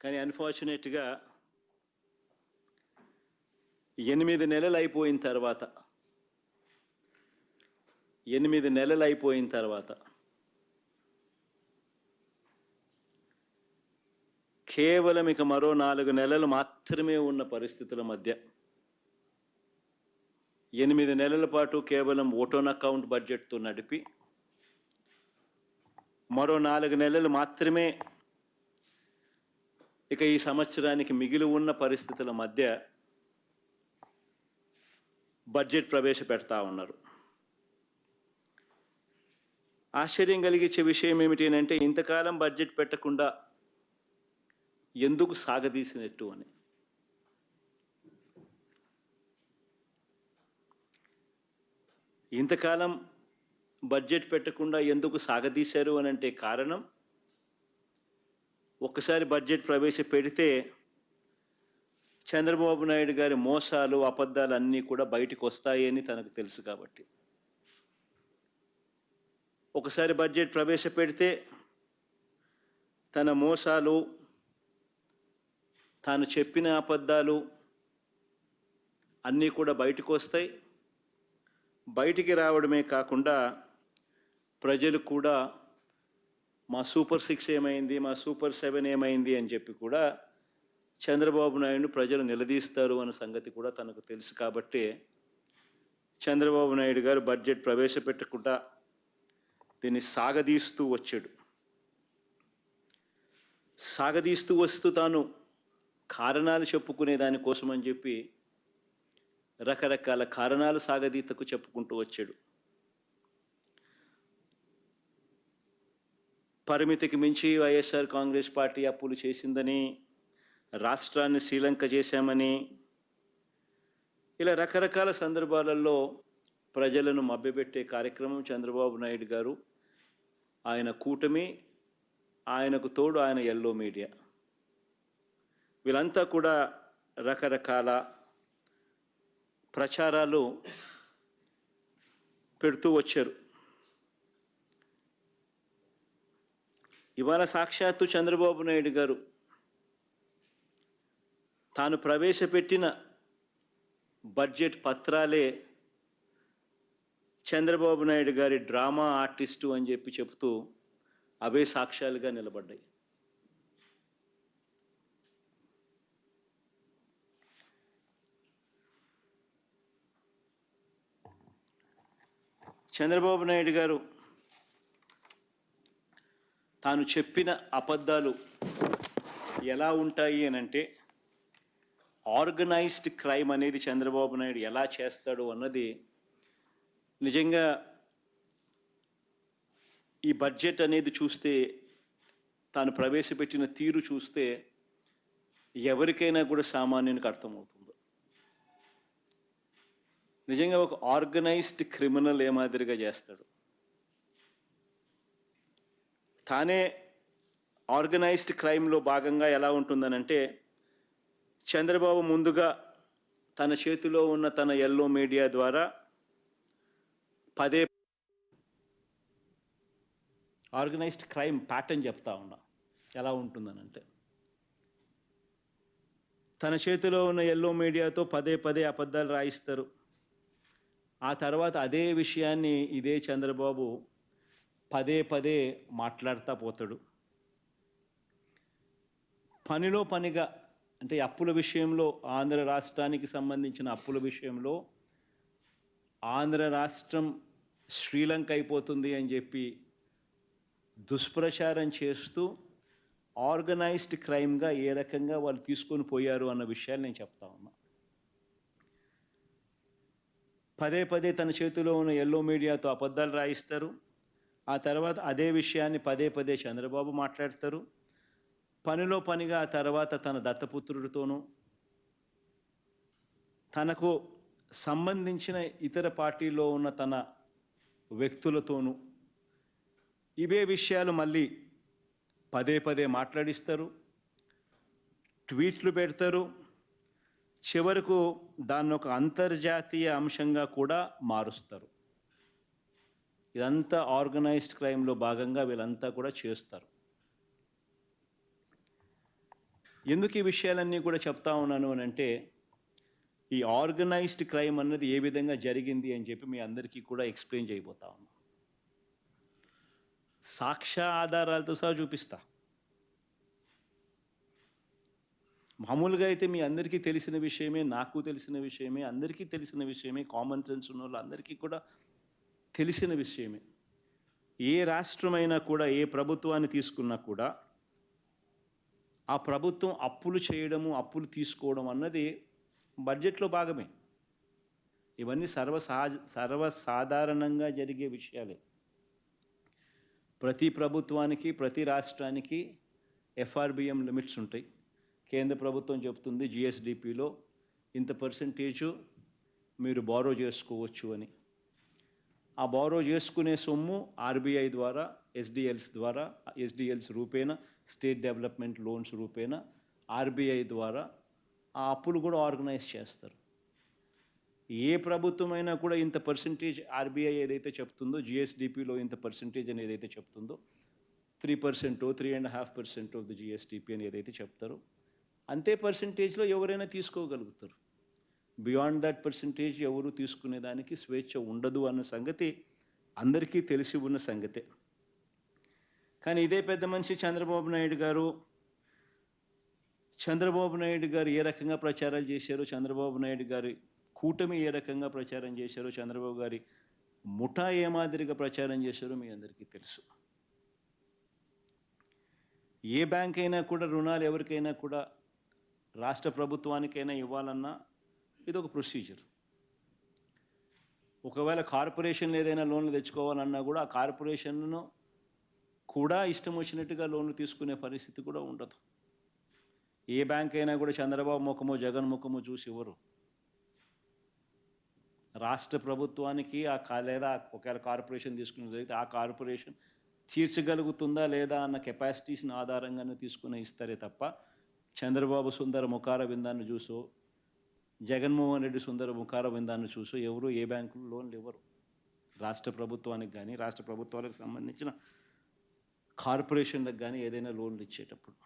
కానీ అన్ఫార్చునేట్గా ఎనిమిది నెలలు అయిపోయిన తర్వాత ఎనిమిది నెలలు అయిపోయిన తర్వాత కేవలం ఇక మరో నాలుగు నెలలు మాత్రమే ఉన్న పరిస్థితుల మధ్య ఎనిమిది నెలల పాటు కేవలం ఓటోన్ అకౌంట్ బడ్జెట్తో నడిపి మరో నాలుగు నెలలు మాత్రమే ఇక ఈ సంవత్సరానికి మిగిలి ఉన్న పరిస్థితుల మధ్య బడ్జెట్ ప్రవేశపెడతా ఉన్నారు. ఆశ్చర్యం కలిగించే విషయం ఏమిటి అంటే ఇంతకాలం బడ్జెట్ పెట్టకుండా ఎందుకు సాగదీసినట్టు అని. ఇంతకాలం బడ్జెట్ పెట్టకుండా ఎందుకు సాగదీశారు అని అంటే కారణం ఒక్కసారి బడ్జెట్ ప్రవేశపెడితే చంద్రబాబు నాయుడు గారి మోసాలు అబద్ధాలు అన్నీ కూడా బయటకు వస్తాయని తనకు తెలుసు కాబట్టి. ఒకసారి బడ్జెట్ ప్రవేశపెడితే తన మోసాలు తాను చెప్పిన అబద్ధాలు అన్నీ కూడా బయటకు వస్తాయి బయటికి రావడమే కాకుండా ప్రజలు కూడా మా సూపర్ సిక్స్ ఏమైంది మా సూపర్ సెవెన్ ఏమైంది అని చెప్పి కూడా చంద్రబాబు నాయుడు ప్రజలు నిలదీస్తారు అన్న సంగతి కూడా తనకు తెలుసు కాబట్టి చంద్రబాబు నాయుడు గారు బడ్జెట్ ప్రవేశపెట్టకుండా దీన్ని సాగదీస్తూ వచ్చాడు. సాగదీస్తూ వస్తూ తాను కారణాలు చెప్పుకునే దానికోసం అని చెప్పి రకరకాల కారణాలు సాగదీతకు చెప్పుకుంటూ వచ్చాడు. పరిమితికి మించి వైఎస్ఆర్ కాంగ్రెస్ పార్టీ అప్పులు చేసిందని రాష్ట్రాన్ని శ్రీలంక చేశామని ఇలా రకరకాల సందర్భాలలో ప్రజలను మభ్యపెట్టే కార్యక్రమం చంద్రబాబు నాయుడు గారు. ఆయన కూటమి ఆయనకు తోడు ఆయన ఎల్లో మీడియా. వీళ్ళంతా కూడా రకరకాల ప్రచారాలు పెడుతూ వచ్చారు. ఇవాళ సాక్షాత్తు చంద్రబాబు నాయుడు గారు తాను ప్రవేశపెట్టిన బడ్జెట్ పత్రాలే చంద్రబాబు నాయుడు గారి డ్రామా ఆర్టిస్టు అని చెప్పి చెబుతూ అవే సాక్ష్యాలుగా నిలబడ్డాయి. చంద్రబాబు నాయుడు గారు తాను చెప్పిన అబద్ధాలు ఎలా ఉంటాయి అని అంటే ఆర్గనైజ్డ్ క్రైమ్ అనేది చంద్రబాబు నాయుడు ఎలా చేస్తాడు అన్నది నిజంగా ఈ బడ్జెట్ అనేది చూస్తే తాను ప్రవేశపెట్టిన తీరు చూస్తే ఎవరికైనా కూడా సామాన్యునికి అర్థమవుతుంది. నిజంగా ఒక ఆర్గనైజ్డ్ క్రిమినల్ ఏ మాదిరిగా చేస్తాడు? తానే ఆర్గనైజ్డ్ క్రైమ్లో భాగంగా ఎలా ఉంటుందనంటే చంద్రబాబు ముందుగా తన చేతిలో ఉన్న తన ఎల్లో మీడియా ద్వారా పదే ఆర్గనైజ్డ్ క్రైమ్ ప్యాటర్న్ చెప్తా ఉన్నా. ఎలా ఉంటుందనంటే తన చేతిలో ఉన్న ఎల్లో మీడియాతో పదే పదే అబద్ధాలు రాయిస్తారు. ఆ తర్వాత అదే విషయాన్ని ఇదే చంద్రబాబు పదే పదే మాట్లాడుతూ పోతాడు. పనిలో పనిగా అంటే అప్పుల విషయంలో ఆంధ్ర రాష్ట్రానికి సంబంధించిన అప్పుల విషయంలో ఆంధ్ర రాష్ట్రం శ్రీలంక అయిపోతుంది అని చెప్పి దుష్ప్రచారం చేస్తూ ఆర్గనైజ్డ్ క్రైమ్గా ఏ రకంగా వాళ్ళు తీసుకొని పోయారు అన్న విషయాలు నేను చెప్తా ఉన్నా. పదే పదే తన చేతిలో ఉన్న ఎల్లో మీడియాతో అబద్ధాలు రాయిస్తారు. ఆ తర్వాత అదే విషయాన్ని పదే పదే చంద్రబాబు మాట్లాడతారు. పనిలో పనిగా ఆ తర్వాత తన దత్తపుత్రుడితోనూ తనకు సంబంధించిన ఇతర పార్టీలో ఉన్న తన వ్యక్తులతోనూ ఇవే విషయాలు మళ్ళీ పదే పదే మాట్లాడిస్తారు. ట్వీట్లు పెడతారు. చివరకు దాన్ని ఒక అంతర్జాతీయ అంశంగా కూడా మారుస్తారు. ఇదంతా ఆర్గనైజ్డ్ క్రైమ్లో భాగంగా వీళ్ళంతా కూడా చేస్తారు. ఎందుకు ఈ విషయాలన్నీ కూడా చెప్తా ఉన్నాను అని అంటే ఈ ఆర్గనైజ్డ్ క్రైమ్ అన్నది ఏ విధంగా జరిగింది అని చెప్పి మీ అందరికీ కూడా ఎక్స్ప్లెయిన్ చేయబోతా ఉన్నాను సాక్ష్య ఆధారాలతో సహా చూపిస్తా. మామూలుగా అయితే మీ అందరికీ తెలిసిన విషయమే నాకు తెలిసిన విషయమే అందరికీ తెలిసిన విషయమే కామన్ సెన్స్ ఉన్న వాళ్ళు అందరికీ కూడా తెలిసిన విషయమే. ఏ రాష్ట్రమైనా కూడా ఏ ప్రభుత్వాన్ని తీసుకున్నా కూడా ఆ ప్రభుత్వం అప్పులు చేయడము అప్పులు తీసుకోవడం అన్నది బడ్జెట్లో భాగమే. ఇవన్నీ సర్వసహజ సర్వసాధారణంగా జరిగే విషయాలే. ప్రతి ప్రభుత్వానికి ప్రతి రాష్ట్రానికి ఎఫ్ఆర్బిఎం లిమిట్స్ ఉంటాయి. కేంద్ర ప్రభుత్వం చెబుతుంది జిఎస్డిపిలో ఇంత పర్సంటేజు మీరు బారో చేసుకోవచ్చు అని. ఆ బారో చేసుకునే సొమ్ము ఆర్బీఐ ద్వారా ఎస్డిఎల్స్ ద్వారా ఎస్డిఎల్స్ రూపేణ స్టేట్ డెవలప్మెంట్ లోన్స్ రూపేణ ఆర్బీఐ ద్వారా ఆ అప్పులు కూడా ఆర్గనైజ్ చేస్తారు. ఏ ప్రభుత్వమైనా కూడా ఇంత పర్సంటేజ్ ఆర్బీఐ ఏదైతే చెప్తుందో జిఎస్డిపిలో ఇంత పర్సంటేజ్ అని ఏదైతే చెప్తుందో three percent three and half percent of the GSDP అని ఏదైతే చెప్తారో అంతే పర్సంటేజ్లో ఎవరైనా తీసుకోగలుగుతారు. బియాండ్ దట్ పర్సంటేజ్ ఎవరు తీసుకునేదానికి స్వేచ్ఛ ఉండదు అన్న సంగతి అందరికీ తెలిసి ఉన్న సంగతే. కానీ ఇదే పెద్ద మనిషి చంద్రబాబు నాయుడు గారు చంద్రబాబు నాయుడు గారు ఏ రకంగా ప్రచారాలు చేశారో చంద్రబాబు నాయుడు గారి కూటమి ఏ రకంగా ప్రచారం చేశారో చంద్రబాబు గారి ముఠా ఏ మాదిరిగా ప్రచారం చేశారో మీ అందరికీ తెలుసు. ఏ బ్యాంక్ అయినా కూడా రుణాలు ఎవరికైనా కూడా రాష్ట్ర ప్రభుత్వానికైనా ఇవ్వాలన్నా ఇది ఒక ప్రొసీజర్. ఒకవేళ కార్పొరేషన్ ఏదైనా లోన్లు తెచ్చుకోవాలన్నా కూడా ఆ కార్పొరేషన్ను కూడా ఇష్టం వచ్చినట్టుగా లోన్లు తీసుకునే పరిస్థితి కూడా ఉండదు. ఏ బ్యాంక్ అయినా కూడా చంద్రబాబు ముఖమో జగన్ ముఖమో చూసి ఇవ్వరు. రాష్ట్ర ప్రభుత్వానికి ఆ కా- లేదా ఒకవేళ కార్పొరేషన్ తీసుకునే జరిగితే ఆ కార్పొరేషన్ తీర్చగలుగుతుందా లేదా అన్న కెపాసిటీస్ని ఆధారంగానే తీసుకుని ఇస్తారే తప్ప చంద్రబాబు సుందర ముఖార విందాన్ని చూసో జగన్మోహన్ రెడ్డి సుందర ముఖార విందాన్ని చూసి ఎవరు ఏ బ్యాంకులు లోన్లు ఇవ్వరు. రాష్ట్ర ప్రభుత్వానికి కానీ రాష్ట్ర ప్రభుత్వాలకు సంబంధించిన కార్పొరేషన్లకు కానీ ఏదైనా లోన్లు ఇచ్చేటప్పుడు